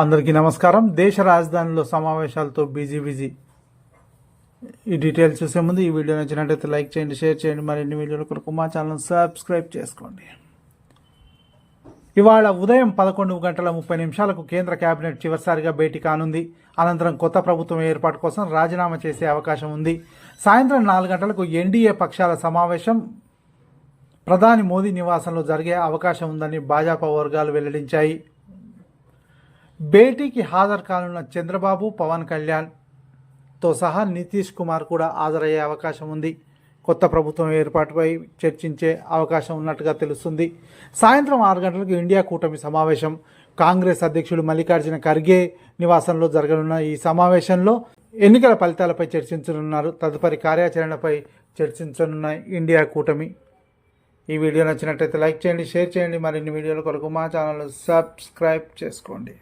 అందరికీ నమస్కారం. దేశ రాజధానిలో సమావేశాలతో బిజీ బిజీ. ఈ డీటెయిల్స్ చూసే ముందు ఈ వీడియో నచ్చినట్టయితే లైక్ చేయండి షేర్ చేయండి. మరిన్ని వీడియోల కొరకు మా ఛానల్ సబ్స్క్రైబ్ చేసుకోండి. ఇవాళ ఉదయం పదకొండు గంటల ముప్పై నిమిషాలకు కేంద్ర కేబినెట్ చివరిసారిగా భేటీ కానుంది. అనంతరం కొత్త ప్రభుత్వం ఏర్పాటు కోసం రాజీనామా చేసే అవకాశం ఉంది. సాయంత్రం నాలుగు గంటలకు ఎన్డీఏ పక్షాల సమావేశం ప్రధాని మోదీ నివాసంలో జరిగే అవకాశం ఉందని భాజపా వర్గాలు వెల్లడించాయి. భేటీకి హాజరు కానున్న చంద్రబాబు పవన్ కళ్యాణ్తో సహా నితీష్ కుమార్ కూడా హాజరయ్యే అవకాశం ఉంది. కొత్త ప్రభుత్వం ఏర్పాటుపై చర్చించే అవకాశం ఉన్నట్టుగా తెలుస్తుంది. సాయంత్రం ఆరు గంటలకు ఇండియా కూటమి సమావేశం. కాంగ్రెస్ అధ్యక్షుడు మల్లికార్జున ఖర్గే నివాసంలో జరగనున్న ఈ సమావేశంలో ఎన్నికల ఫలితాలపై చర్చించనున్నారు. తదుపరి కార్యాచరణపై చర్చించనున్న ఇండియా కూటమి. ఈ వీడియో నచ్చినట్లయితే లైక్ చేయండి షేర్ చేయండి. మరిన్ని వీడియోల కొరకు మా ఛానల్ సబ్స్క్రైబ్ చేసుకోండి.